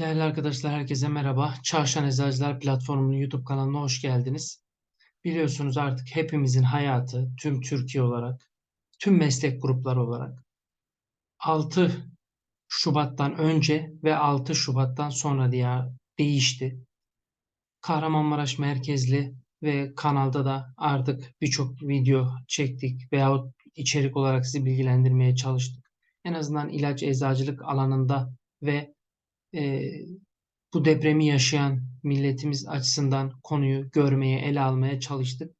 Değerli arkadaşlar, herkese merhaba. Çarşan Eczacılar Platformu'nun YouTube kanalına hoş geldiniz. Biliyorsunuz artık hepimizin hayatı, tüm Türkiye olarak, tüm meslek grupları olarak 6 Şubat'tan önce ve 6 Şubat'tan sonra diye değişti. Kahramanmaraş merkezli ve kanalda da artık birçok video çektik veyahut içerik olarak sizi bilgilendirmeye çalıştık. En azından ilaç eczacılık alanında ve e, bu depremi yaşayan milletimiz açısından konuyu görmeye, ele almaya çalıştık.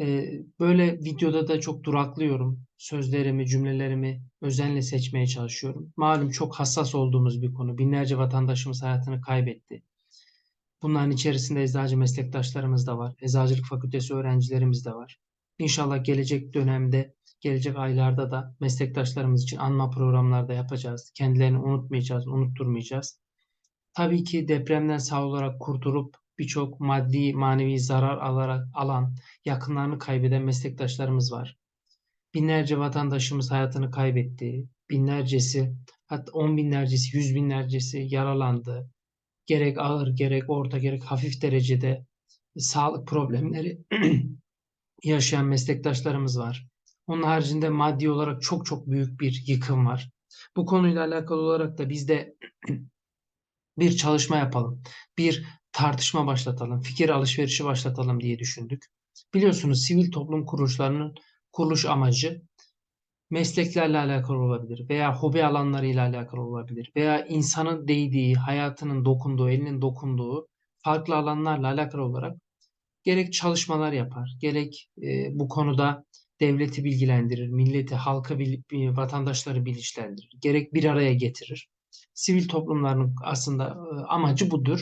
E, böyle videoda da çok duraklıyorum. Sözlerimi, cümlelerimi özenle seçmeye çalışıyorum. Malum çok hassas olduğumuz bir konu. Binlerce vatandaşımız hayatını kaybetti. Bunların içerisinde eczacı meslektaşlarımız da var. Eczacılık fakültesi öğrencilerimiz de var. İnşallah gelecek dönemde, gelecek aylarda da meslektaşlarımız için anma programlarda yapacağız. Kendilerini unutmayacağız, unutturmayacağız. Tabii ki depremden sağ olarak kurtulup birçok maddi, manevi zarar alarak alan, yakınlarını kaybeden meslektaşlarımız var. Binlerce vatandaşımız hayatını kaybetti. Binlercesi, hatta on binlercesi, yüz binlercesi yaralandı. Gerek ağır, gerek orta, gerek hafif derecede sağlık problemleri yaşayan meslektaşlarımız var. Onun haricinde maddi olarak çok çok büyük bir yıkım var. Bu konuyla alakalı olarak da biz de bir çalışma yapalım. Bir tartışma başlatalım, fikir alışverişi başlatalım diye düşündük. Biliyorsunuz sivil toplum kuruluşlarının kuruluş amacı mesleklerle alakalı olabilir veya hobi alanlarıyla alakalı olabilir veya insanın değdiği, hayatının dokunduğu, elinin dokunduğu farklı alanlarla alakalı olarak gerek çalışmalar yapar, gerek e, bu konuda devleti bilgilendirir, milleti, halkı, vatandaşları bilinçlendirir, gerek bir araya getirir. Sivil toplumların aslında e, amacı budur.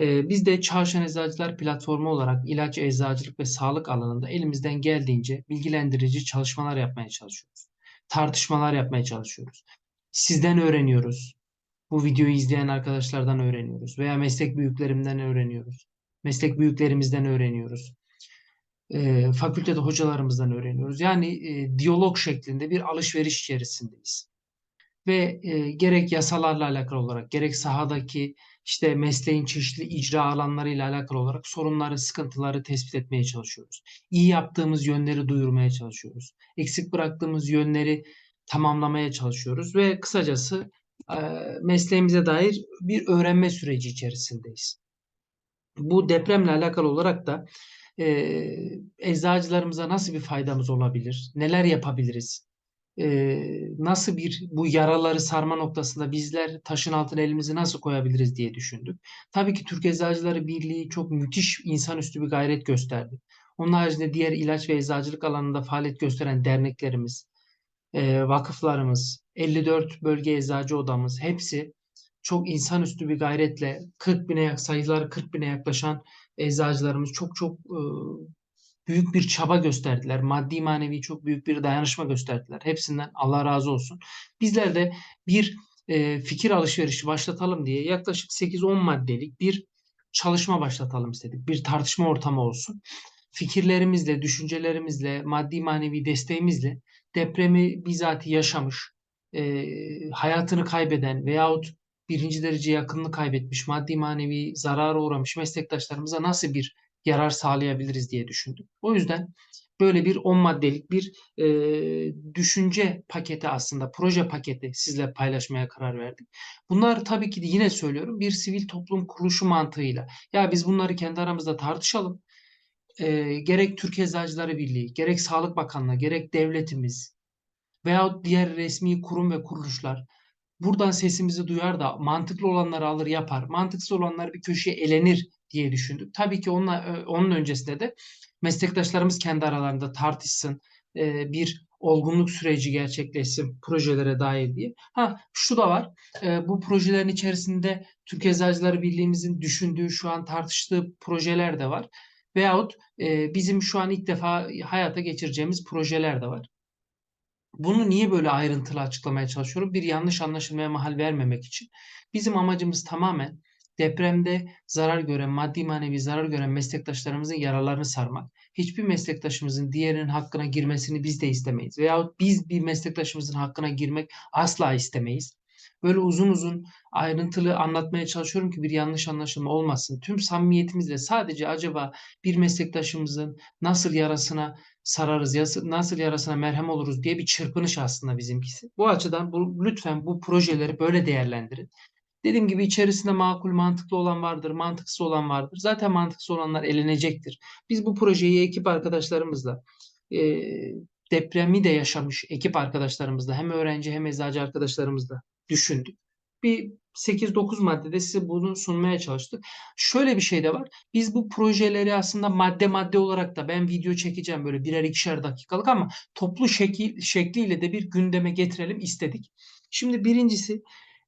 E, biz de Çarşan Eczacılar Platformu olarak ilaç, eczacılık ve sağlık alanında elimizden geldiğince bilgilendirici çalışmalar yapmaya çalışıyoruz. Tartışmalar yapmaya çalışıyoruz. Sizden öğreniyoruz. Bu videoyu izleyen arkadaşlardan öğreniyoruz veya meslek büyüklerimden öğreniyoruz. Meslek büyüklerimizden öğreniyoruz. E, fakültede hocalarımızdan öğreniyoruz. Yani e, diyalog şeklinde bir alışveriş içerisindeyiz. Ve e, gerek yasalarla alakalı olarak, gerek sahadaki işte mesleğin çeşitli icra alanlarıyla alakalı olarak sorunları, sıkıntıları tespit etmeye çalışıyoruz. İyi yaptığımız yönleri duyurmaya çalışıyoruz. Eksik bıraktığımız yönleri tamamlamaya çalışıyoruz ve kısacası e, mesleğimize dair bir öğrenme süreci içerisindeyiz. Bu depremle alakalı olarak da e, eczacılarımıza nasıl bir faydamız olabilir? Neler yapabiliriz? E, nasıl bir bu yaraları sarma noktasında bizler taşın altına elimizi nasıl koyabiliriz diye düşündük. Tabii ki Türk Eczacıları Birliği çok müthiş insanüstü bir gayret gösterdi. Onun haricinde diğer ilaç ve eczacılık alanında faaliyet gösteren derneklerimiz, e, vakıflarımız, 54 bölge eczacı odamız hepsi çok insanüstü bir gayretle 40 bine sayıları 40 bine yaklaşan eczacılarımız çok çok e, büyük bir çaba gösterdiler. Maddi manevi çok büyük bir dayanışma gösterdiler. Hepsinden Allah razı olsun. Bizler de bir e, fikir alışverişi başlatalım diye yaklaşık 8-10 maddelik bir çalışma başlatalım istedik. Bir tartışma ortamı olsun. Fikirlerimizle, düşüncelerimizle, maddi manevi desteğimizle depremi bizatihi yaşamış, e, hayatını kaybeden veyahut birinci derece yakınını kaybetmiş, maddi manevi zarara uğramış meslektaşlarımıza nasıl bir yarar sağlayabiliriz diye düşündüm. O yüzden böyle bir 10 maddelik bir e, düşünce paketi aslında proje paketi sizle paylaşmaya karar verdik. Bunlar tabii ki de yine söylüyorum bir sivil toplum kuruluşu mantığıyla. Ya biz bunları kendi aramızda tartışalım. E, gerek Türk Eczacıları Birliği, gerek Sağlık Bakanlığı, gerek devletimiz veyahut diğer resmi kurum ve kuruluşlar buradan sesimizi duyar da mantıklı olanları alır yapar, mantıksız olanlar bir köşeye elenir diye düşündük. Tabii ki onunla, onun öncesinde de meslektaşlarımız kendi aralarında tartışsın, bir olgunluk süreci gerçekleşsin projelere dair diye. Ha şu da var. bu projelerin içerisinde Türk Eczacıları Birliği'mizin düşündüğü, şu an tartıştığı projeler de var. Veyahut bizim şu an ilk defa hayata geçireceğimiz projeler de var. Bunu niye böyle ayrıntılı açıklamaya çalışıyorum? Bir yanlış anlaşılmaya mahal vermemek için. Bizim amacımız tamamen depremde zarar gören, maddi manevi zarar gören meslektaşlarımızın yaralarını sarmak. Hiçbir meslektaşımızın diğerinin hakkına girmesini biz de istemeyiz. Veyahut biz bir meslektaşımızın hakkına girmek asla istemeyiz. Böyle uzun uzun ayrıntılı anlatmaya çalışıyorum ki bir yanlış anlaşılma olmasın. Tüm samimiyetimizle sadece acaba bir meslektaşımızın nasıl yarasına sararız, nasıl yarasına merhem oluruz diye bir çırpınış aslında bizimkisi. Bu açıdan bu, lütfen bu projeleri böyle değerlendirin. Dediğim gibi içerisinde makul, mantıklı olan vardır, mantıksız olan vardır. Zaten mantıksız olanlar elenecektir. Biz bu projeyi ekip arkadaşlarımızla, e, depremi de yaşamış ekip arkadaşlarımızla, hem öğrenci hem eczacı arkadaşlarımızla düşündük. Bir 8-9 maddede size bunu sunmaya çalıştık. Şöyle bir şey de var. Biz bu projeleri aslında madde madde olarak da ben video çekeceğim böyle birer ikişer dakikalık ama toplu şekil, şekliyle de bir gündeme getirelim istedik. Şimdi birincisi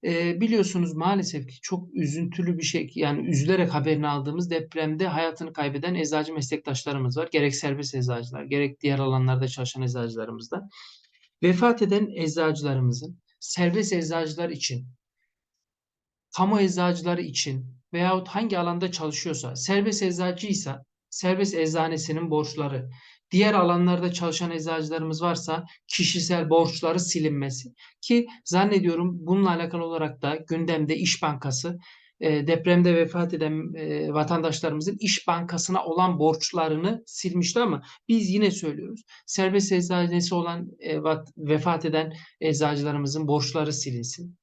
e, biliyorsunuz maalesef ki çok üzüntülü bir şey yani üzülerek haberini aldığımız depremde hayatını kaybeden eczacı meslektaşlarımız var. Gerek serbest eczacılar gerek diğer alanlarda çalışan eczacılarımız da. Vefat eden eczacılarımızın serbest eczacılar için, kamu eczacıları için veyahut hangi alanda çalışıyorsa, serbest eczacıysa serbest eczanesinin borçları, Diğer alanlarda çalışan eczacılarımız varsa kişisel borçları silinmesi ki zannediyorum bununla alakalı olarak da gündemde İş Bankası e, depremde vefat eden e, vatandaşlarımızın İş Bankası'na olan borçlarını silmişti ama biz yine söylüyoruz. Serbest eczanesi olan e, vefat eden eczacılarımızın borçları silinsin.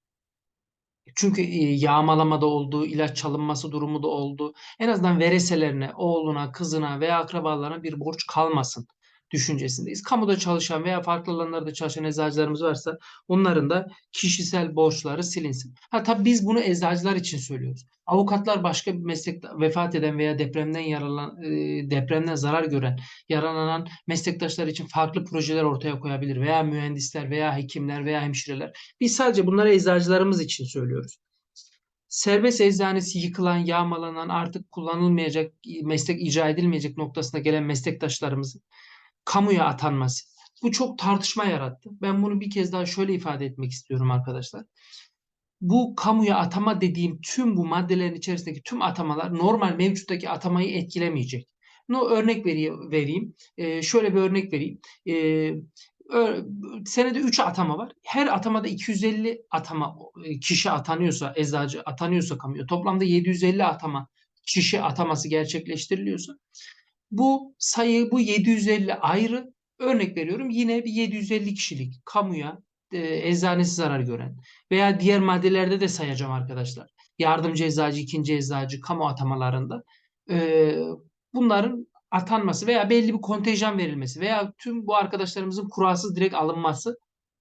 Çünkü yağmalama da oldu, ilaç çalınması durumu da oldu. En azından vereselerine, oğluna, kızına veya akrabalarına bir borç kalmasın düşüncesindeyiz. Kamuda çalışan veya farklı alanlarda çalışan eczacılarımız varsa onların da kişisel borçları silinsin. Ha tabii biz bunu eczacılar için söylüyoruz. Avukatlar başka bir meslek vefat eden veya depremden yaralan e, depremden zarar gören, yaralanan meslektaşlar için farklı projeler ortaya koyabilir veya mühendisler veya hekimler veya hemşireler. Biz sadece bunları eczacılarımız için söylüyoruz serbest eczanesi yıkılan, yağmalanan, artık kullanılmayacak, meslek icra edilmeyecek noktasına gelen meslektaşlarımızın kamuya atanması. Bu çok tartışma yarattı. Ben bunu bir kez daha şöyle ifade etmek istiyorum arkadaşlar. Bu kamuya atama dediğim tüm bu maddelerin içerisindeki tüm atamalar normal mevcuttaki atamayı etkilemeyecek. No örnek vereyim. Ee, şöyle bir örnek vereyim. Ee, senede 3 atama var. Her atamada 250 atama e, kişi atanıyorsa, eczacı atanıyorsa kamuya toplamda 750 atama kişi ataması gerçekleştiriliyorsa bu sayı bu 750 ayrı. Örnek veriyorum yine bir 750 kişilik kamuya e, eczanesi zarar gören veya diğer maddelerde de sayacağım arkadaşlar. Yardımcı eczacı, ikinci eczacı, kamu atamalarında e, bunların atanması veya belli bir kontenjan verilmesi veya tüm bu arkadaşlarımızın kurasız direkt alınması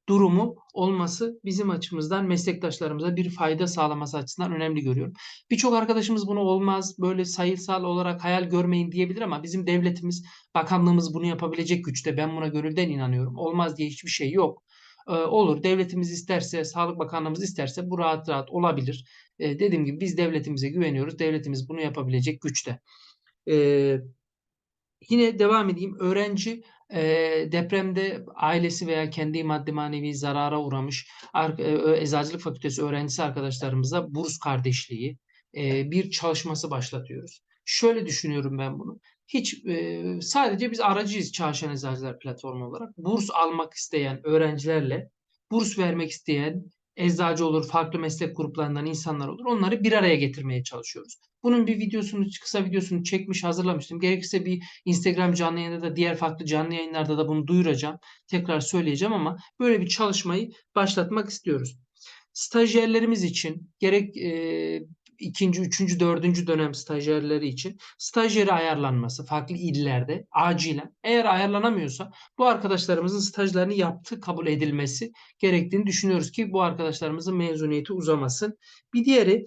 durumu olması bizim açımızdan meslektaşlarımıza bir fayda sağlaması açısından önemli görüyorum. Birçok arkadaşımız bunu olmaz, böyle sayısal olarak hayal görmeyin diyebilir ama bizim devletimiz, bakanlığımız bunu yapabilecek güçte. Ben buna gönülden inanıyorum. Olmaz diye hiçbir şey yok. Ee, olur. Devletimiz isterse, Sağlık Bakanlığımız isterse bu rahat rahat olabilir. Ee, dediğim gibi biz devletimize güveniyoruz. Devletimiz bunu yapabilecek güçte. Ee, yine devam edeyim. Öğrenci e, depremde ailesi veya kendi maddi manevi zarara uğramış e, Eczacılık Fakültesi öğrencisi arkadaşlarımıza burs kardeşliği e, bir çalışması başlatıyoruz. Şöyle düşünüyorum ben bunu. Hiç e, sadece biz aracıyız Çalışan Eczacılar Platformu olarak. Burs almak isteyen öğrencilerle burs vermek isteyen eczacı olur, farklı meslek gruplarından insanlar olur. Onları bir araya getirmeye çalışıyoruz. Bunun bir videosunu, kısa videosunu çekmiş, hazırlamıştım. Gerekirse bir Instagram canlı yayında da diğer farklı canlı yayınlarda da bunu duyuracağım. Tekrar söyleyeceğim ama böyle bir çalışmayı başlatmak istiyoruz. Stajyerlerimiz için gerek e, ikinci, üçüncü, dördüncü dönem stajyerleri için stajyeri ayarlanması farklı illerde acilen eğer ayarlanamıyorsa bu arkadaşlarımızın stajlarını yaptığı kabul edilmesi gerektiğini düşünüyoruz ki bu arkadaşlarımızın mezuniyeti uzamasın. Bir diğeri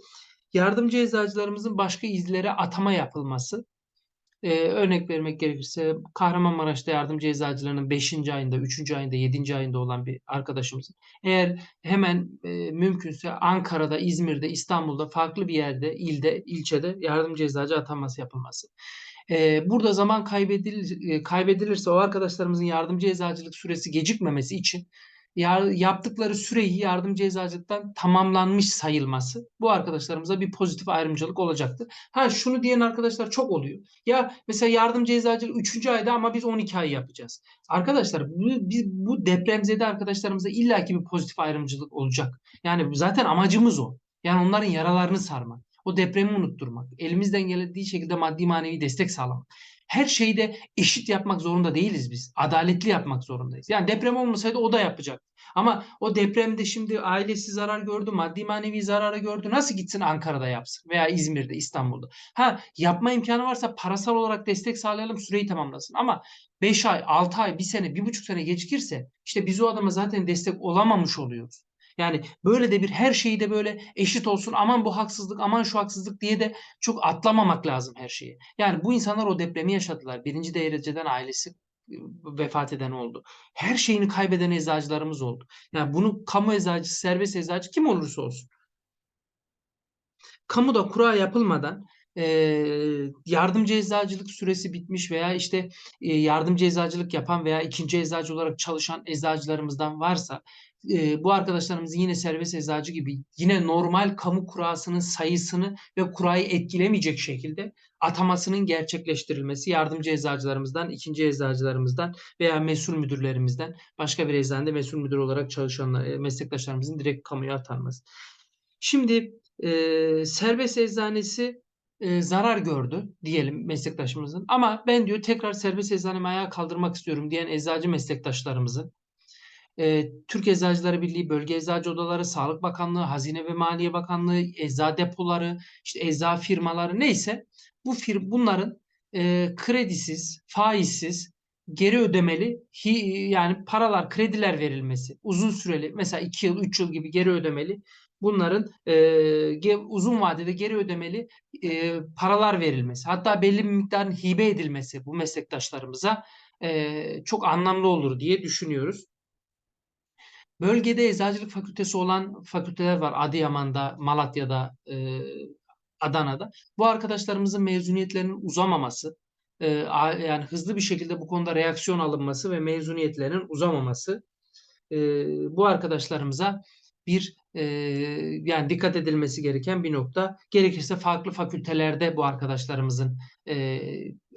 yardımcı eczacılarımızın başka izlere atama yapılması. Ee, örnek vermek gerekirse Kahramanmaraş'ta yardımcı eczacılarının 5. ayında, 3. ayında, 7. ayında olan bir arkadaşımız. Eğer hemen e, mümkünse Ankara'da, İzmir'de, İstanbul'da farklı bir yerde, ilde, ilçede yardımcı eczacı atanması yapılması. Ee, burada zaman kaybedilir, kaybedilirse o arkadaşlarımızın yardımcı eczacılık süresi gecikmemesi için yaptıkları süreyi yardımcı eczacılıktan tamamlanmış sayılması bu arkadaşlarımıza bir pozitif ayrımcılık olacaktır. Ha şunu diyen arkadaşlar çok oluyor. Ya mesela yardımcı eczacılık 3. ayda ama biz 12 ay yapacağız. Arkadaşlar bu, biz, bu depremzede arkadaşlarımıza illaki bir pozitif ayrımcılık olacak. Yani zaten amacımız o. Yani onların yaralarını sarmak. O depremi unutturmak. Elimizden geldiği şekilde maddi manevi destek sağlamak. Her şeyi de eşit yapmak zorunda değiliz biz. Adaletli yapmak zorundayız. Yani deprem olmasaydı o da yapacak. Ama o depremde şimdi ailesi zarar gördü, maddi manevi zararı gördü. Nasıl gitsin Ankara'da yapsın veya İzmir'de, İstanbul'da? Ha yapma imkanı varsa parasal olarak destek sağlayalım, süreyi tamamlasın. Ama 5 ay, 6 ay, 1 sene, 1,5 sene gecikirse işte biz o adama zaten destek olamamış oluyoruz. Yani böyle de bir her şeyi de böyle eşit olsun aman bu haksızlık aman şu haksızlık diye de çok atlamamak lazım her şeyi. Yani bu insanlar o depremi yaşadılar. Birinci dereceden ailesi vefat eden oldu. Her şeyini kaybeden eczacılarımız oldu. Yani bunu kamu eczacısı, serbest eczacı kim olursa olsun. Kamuda kura yapılmadan e, yardımcı eczacılık süresi bitmiş veya işte e, yardımcı eczacılık yapan veya ikinci eczacı olarak çalışan eczacılarımızdan varsa e, bu arkadaşlarımızın yine serbest eczacı gibi yine normal kamu kurasının sayısını ve kurayı etkilemeyecek şekilde atamasının gerçekleştirilmesi yardımcı eczacılarımızdan, ikinci eczacılarımızdan veya mesul müdürlerimizden başka bir eczanede mesul müdür olarak çalışan e, meslektaşlarımızın direkt kamuya atanması. Şimdi e, serbest eczanesi e, zarar gördü diyelim meslektaşımızın ama ben diyor tekrar serbest eczanemi ayağa kaldırmak istiyorum diyen eczacı meslektaşlarımızın Türk Eczacıları Birliği, Bölge Eczacı Odaları, Sağlık Bakanlığı, Hazine ve Maliye Bakanlığı, ecza depoları, işte ecza firmaları neyse bu fir bunların e, kredisiz, faizsiz, geri ödemeli hi, yani paralar, krediler verilmesi uzun süreli mesela 2 yıl, 3 yıl gibi geri ödemeli bunların e, uzun vadede geri ödemeli e, paralar verilmesi hatta belli bir miktarın hibe edilmesi bu meslektaşlarımıza e, çok anlamlı olur diye düşünüyoruz. Bölgede eczacılık fakültesi olan fakülteler var. Adıyaman'da, Malatya'da, e, Adana'da. Bu arkadaşlarımızın mezuniyetlerinin uzamaması, e, yani hızlı bir şekilde bu konuda reaksiyon alınması ve mezuniyetlerinin uzamaması e, bu arkadaşlarımıza bir e, yani dikkat edilmesi gereken bir nokta. Gerekirse farklı fakültelerde bu arkadaşlarımızın e,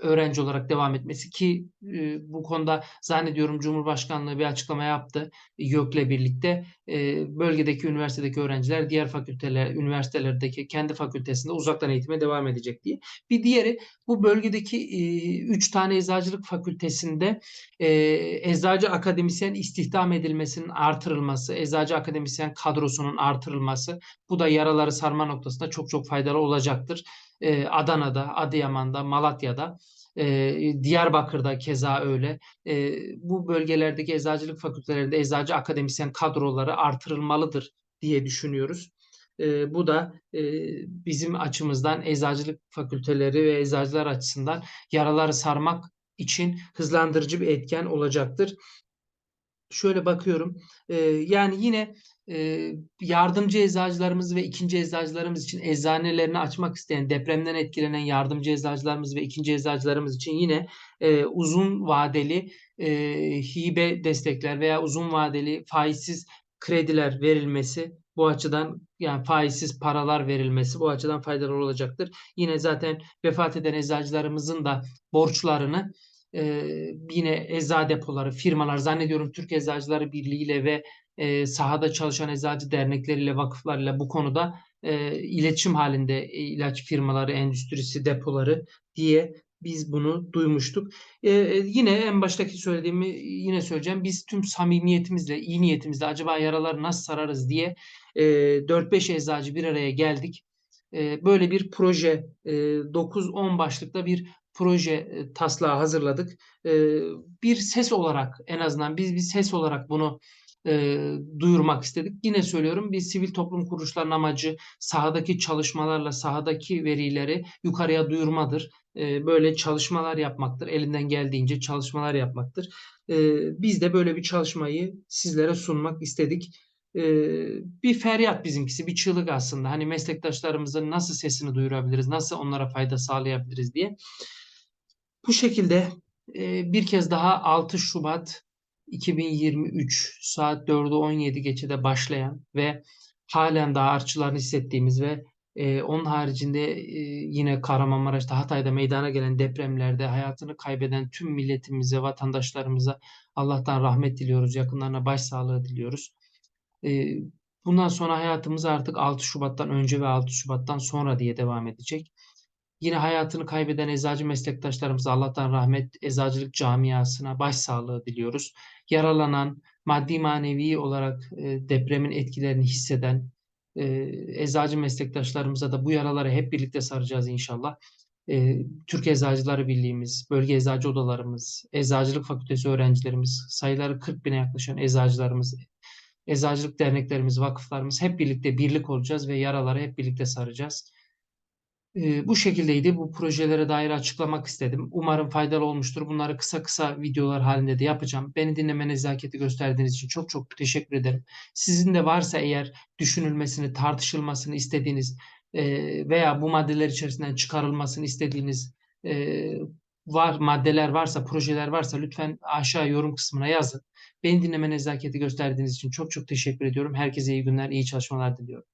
öğrenci olarak devam etmesi ki e, bu konuda zannediyorum Cumhurbaşkanlığı bir açıklama yaptı YÖK'le birlikte. E, bölgedeki üniversitedeki öğrenciler diğer fakülteler, üniversitelerdeki kendi fakültesinde uzaktan eğitime devam edecek diye. Bir diğeri bu bölgedeki 3 e, tane eczacılık fakültesinde e, eczacı akademisyen istihdam edilmesinin artırılması, eczacı akademisyen kadrosunun artırılması bu da yaraları sarma noktasında çok çok faydalı olacaktır e, Adana'da, Adıyaman'da, Malatya'da, e, Diyarbakır'da keza öyle. E, bu bölgelerdeki eczacılık fakültelerinde eczacı akademisyen kadroları artırılmalıdır diye düşünüyoruz. E, bu da e, bizim açımızdan eczacılık fakülteleri ve eczacılar açısından yaraları sarmak için hızlandırıcı bir etken olacaktır. Şöyle bakıyorum. E, yani yine yardımcı eczacılarımız ve ikinci eczacılarımız için eczanelerini açmak isteyen, depremden etkilenen yardımcı eczacılarımız ve ikinci eczacılarımız için yine e, uzun vadeli e, hibe destekler veya uzun vadeli faizsiz krediler verilmesi bu açıdan yani faizsiz paralar verilmesi bu açıdan faydalı olacaktır. Yine zaten vefat eden eczacılarımızın da borçlarını e, yine ecza depoları, firmalar zannediyorum Türk Eczacıları Birliği ile ve e, sahada çalışan eczacı dernekleriyle, vakıflarıyla bu konuda e, iletişim halinde e, ilaç firmaları, endüstrisi, depoları diye biz bunu duymuştuk. Ee, yine en baştaki söylediğimi yine söyleyeceğim. Biz tüm samimiyetimizle, iyi niyetimizle acaba yaraları nasıl sararız diye e, 4-5 eczacı bir araya geldik. E, böyle bir proje, e, 9-10 başlıkta bir proje e, taslağı hazırladık. E, bir ses olarak en azından biz bir ses olarak bunu e, duyurmak istedik. Yine söylüyorum bir sivil toplum kuruluşlarının amacı sahadaki çalışmalarla sahadaki verileri yukarıya duyurmadır. E, böyle çalışmalar yapmaktır. Elinden geldiğince çalışmalar yapmaktır. E, biz de böyle bir çalışmayı sizlere sunmak istedik. E, bir feryat bizimkisi, bir çığlık aslında. Hani meslektaşlarımızın nasıl sesini duyurabiliriz, nasıl onlara fayda sağlayabiliriz diye. Bu şekilde e, bir kez daha 6 Şubat 2023 saat 4'ü 17 geçede başlayan ve halen daha artçılarını hissettiğimiz ve e, onun haricinde e, yine Kahramanmaraş'ta, Hatay'da meydana gelen depremlerde hayatını kaybeden tüm milletimize, vatandaşlarımıza Allah'tan rahmet diliyoruz. Yakınlarına başsağlığı diliyoruz. E, bundan sonra hayatımız artık 6 Şubat'tan önce ve 6 Şubat'tan sonra diye devam edecek. Yine hayatını kaybeden eczacı meslektaşlarımıza Allah'tan rahmet, eczacılık camiasına başsağlığı diliyoruz. Yaralanan, maddi manevi olarak e, depremin etkilerini hisseden e, eczacı meslektaşlarımıza da bu yaraları hep birlikte saracağız inşallah. E, Türk Eczacıları Birliğimiz, bölge eczacı odalarımız, eczacılık fakültesi öğrencilerimiz, sayıları 40 bine yaklaşan eczacılarımız, eczacılık derneklerimiz, vakıflarımız hep birlikte birlik olacağız ve yaraları hep birlikte saracağız. Ee, bu şekildeydi. Bu projelere dair açıklamak istedim. Umarım faydalı olmuştur. Bunları kısa kısa videolar halinde de yapacağım. Beni dinleme nezaketi gösterdiğiniz için çok çok teşekkür ederim. Sizin de varsa eğer düşünülmesini, tartışılmasını istediğiniz e, veya bu maddeler içerisinden çıkarılmasını istediğiniz e, var maddeler varsa, projeler varsa lütfen aşağı yorum kısmına yazın. Beni dinleme nezaketi gösterdiğiniz için çok çok teşekkür ediyorum. Herkese iyi günler, iyi çalışmalar diliyorum.